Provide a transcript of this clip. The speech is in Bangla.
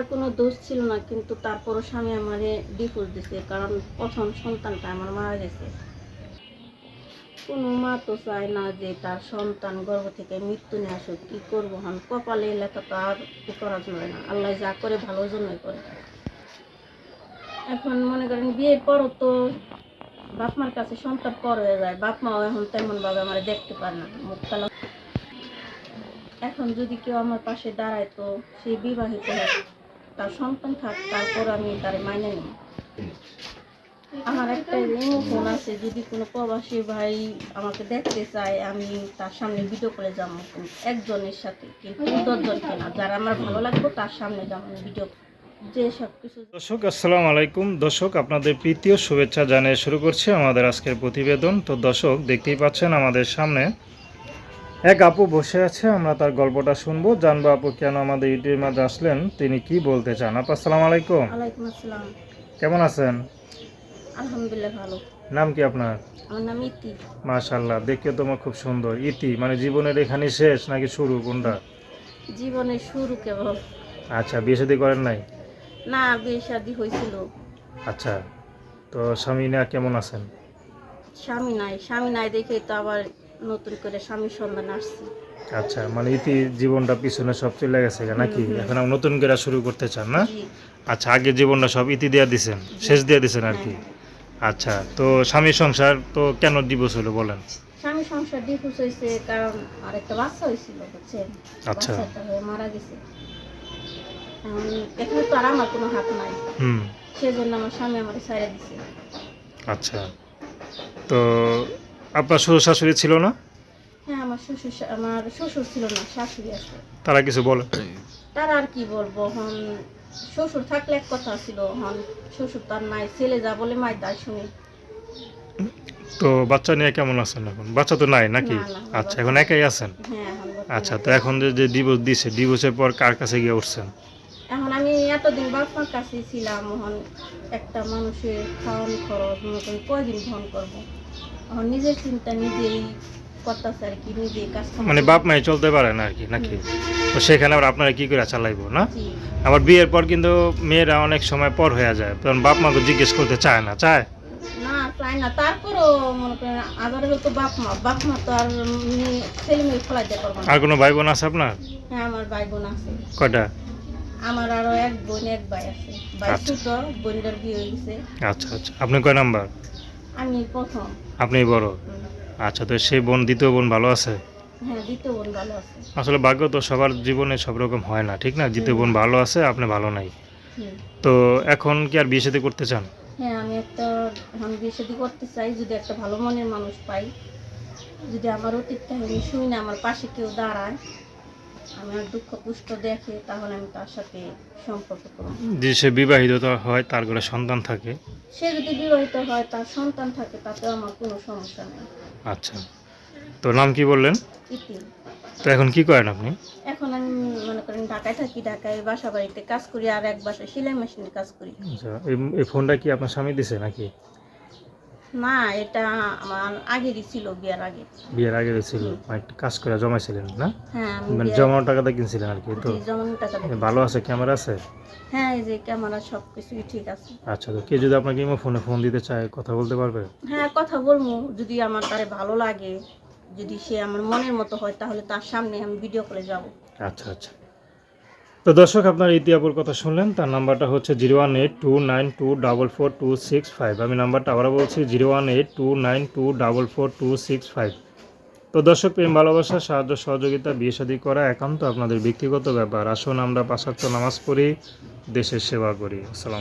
আমার কোনো দোষ ছিল না, কিন্তু তারপরও স্বামী আমারে ডিভোর্স দিছে, কারণ প্রথম সন্তানটা আমার মারা গেছে। কোনো মা তো চায় না যে তার সন্তান গর্ভ থেকে মৃত্যু নিয়ে আসুক, কি করব হন কপালে লেখা তো আর করা যায় না। আল্লাহ যা করে ভালোর জন্যই করে। এখন মনে করেন বিয়ের পরও তো বাপ মার কাছে সন্তান পর হয়ে যায়, বাপ মাও এখন তেমন ভাবে আমার দেখতে পারে না, মুখ কালো। এখন যদি কেউ আমার পাশে দাঁড়ায় তো সে বিবাহিত হোক তার সন্তান থাক, তারপর আমি তার মাইনে নেব। আমার একটা ফোন আছে, যদি কোনো প্রবাসী ভাই আমাকে দেখতে চায়, আমি তার সামনে ভিডিও করে যাব। একজনের সাথে, কিন্তু দশজনকে না, যারা আমার ভালো লাগবে, তার সামনে যাব ভিডিও দর্শক, আসসালামু আলাইকুম। দর্শক, আপনাদের প্রীতীয় শুভেচ্ছা জানিয়ে শুরু করছি আমাদের আজকের প্রতিবেদন। তো দর্শক, দেখতেই পাচ্ছেন আমাদের সামনে এক আপু বসে আছে আমরা তার গল্পটা শুনব। জানব আপু কেন আমাদের ইউটিউবের মাঝে আসলেন তিনি কি বলতে চান? আপু আসসালামু আলাইকুম। ওয়ালাইকুম আসসালাম। কেমন আছেন? আলহামদুলিল্লাহ ভালো। নাম কি আপনার? আমার নাম ইতি। মাশাল্লাহ দেখতে তোমার খুব সুন্দর। ইতি মানে জীবনের এখানে শেষ নাকি শুরু কোনটা? জীবনের শুরু কেবল। আচ্ছা বিয়ে শাদী করেন নাই? না বিয়ে শাদি হয়েছিল। আচ্ছা তো স্বামী না কেমন আছেন? স্বামী নাই স্বামী নাই দেখে তো আবার নতুন করে স্বামীর সন্ধান আসছি। আচ্ছা মানে ইতি জীবনটা পিছনে সব চলে গেছে নাকি? এখন আবার নতুন করে শুরু করতে চান না? আচ্ছা আগে জীবনটা সব ইতি দিয়ে দিছেন শেষ দিয়ে দিছেন আর কি? আচ্ছা তো স্বামী সংসার তো কেন দিবস হলো বলেন? স্বামী সংসার ডিভোর্স হয়েছে কারণ আর একটা বাচ্চা হয়েছিল বুঝছেন? আচ্ছা। হয়ে মারা গেছে। এখন এখানে তো আর আমার কোনো হাত নাই। হুম। সেজন্য আমার স্বামী আমার ছাড়া দিছে। আচ্ছা তো আপনার শ্বশুর শাশুড়ি ছিল না? হ্যাঁ আমার শ্বশুর আমার শ্বশুর ছিল না শাশুড়ি আছে। তারা কিছু বলে? তার আর কি বলব হন শ্বশুর থাকলে এক কথা ছিল হন শ্বশুর তার নাই ছেলে যা বলে মাই তাই শুনি। তো বাচ্চা নিয়ে কেমন আছেন এখন? বাচ্চা তো নাই নাকি? আচ্ছা এখন একাই আছেন? হ্যাঁ। আচ্ছা তো এখন যে যে ডিভোর্স দিছে ডিভোর্সের পর কার কাছে গিয়ে উঠছেন? এখন আমি এতদিন বাপমার কাছে ছিলাম এখন একটা মানুষের খাওয়ান খরচ মতন কয়দিন বহন করব? নিজের চিন্তা নিজেই করতেছে আর কি নিজেই কাজ মানে বাপ মাই চলতে পারে না আর কি নাকি? তো সেখানে আবার আপনারা কি করে চালাইবো না? আবার বিয়ের পর কিন্তু মেয়েরা অনেক সময় পর হয়ে যায় তখন বাপ মাকে জিজ্ঞেস করতে চায় না চায়? না চাই না। তারপরও মনে করেন তো বাপ মা বাপ মা তো আর মেয়ে- ছেলে মেয়ে ফলাইতে পারব না। আর কোনো ভাই বোন আছে আপনার? হ্যাঁ আমার ভাই বোন আছে। কয়টা? আমার আরও এক বোন এক ভাই আছে। ভাই আচ্ছা। ছোট বোনটার বিয়ে আচ্ছা আচ্ছা। আপনি কয় নাম্বার? আমি প্রথম। আপনি বড়? আচ্ছা তো সেই বোন দ্বিতীয় বোন ভালো আছে? হ্যাঁ আসলে ভাগ্য তো সবার জীবনে সব রকম হয় না ঠিক না? দ্বিতীয় বোন ভালো আছে আপনি ভালো নাই। তো এখন কি আর বিয়ে করতে চান? হ্যাঁ আমি একটা এখন বিয়ে শাদী করতে চাই যদি একটা ভালো মনের মানুষ পাই। যদি আমার অতীত কাহিনী শুনি না আমার পাশে কেউ দাঁড়ায় আমার দুঃখ কষ্ট দেখে তাহলে আমি তার সাথে সম্পর্ক করব। যে সে বিবাহিত হয় তার ঘরে সন্তান থাকে। সে যদি বিবাহিত হয় তার সন্তান থাকে তাতে আমার কোনো সমস্যা নেই। আচ্ছা। তো নাম কি বললেন? ইতি। তো এখন কি করেন আপনি? এখন আমি মনে করেন ঢাকায় থাকি ঢাকায় বাসা বাড়িতে কাজ করি আর এক বাসায় সেলাই মেশিনে কাজ করি। আচ্ছা এই- এই ফোনটা কি আপনার স্বামী দিছে নাকি? না এটা আমার আগেরই ছিল বিয়ার আগে। বিয়ের আগে ছিল মানে কাজ করে জমাইছিলেন না? হ্যাঁ মানে জমানো টাকাটা কিনছিলেন আর কি তো? জি, যেমন টাকা এ, ভালো আছে ক্যামেরা আছে? হ্যাঁ এই যে ক্যামেরা সব কিছুই ঠিক আছে। আচ্ছা তো কে যদি আপনাকে ইমো ফোনে ফোন দিতে চায় কথা বলতে পারবে? হ্যাঁ কথা বলব। যদি আমার তারে ভালো লাগে যদি সে আমার মনের মতো হয় তাহলে তার সামনে আমি ভিডিও কলে যাব। আচ্ছা আচ্ছা। তো দর্শক, আপনার ইতিহাপুর কথা শুনলেন, তার নাম্বারটা হচ্ছে zero one eight two nine two double four two six five. আমি নাম্বারটা আবারও বলছি, zero one eight two nine two double four two six five. তো দর্শক, প্রেম, ভালোবাসা, সাহায্য, সহযোগিতা, বিয়ে শাদী করা একান্ত আপনাদের ব্যক্তিগত ব্যাপার। আসুন আমরা পাশাক্ত নামাজ পড়ি, দেশের সেবা করি। আসসালাম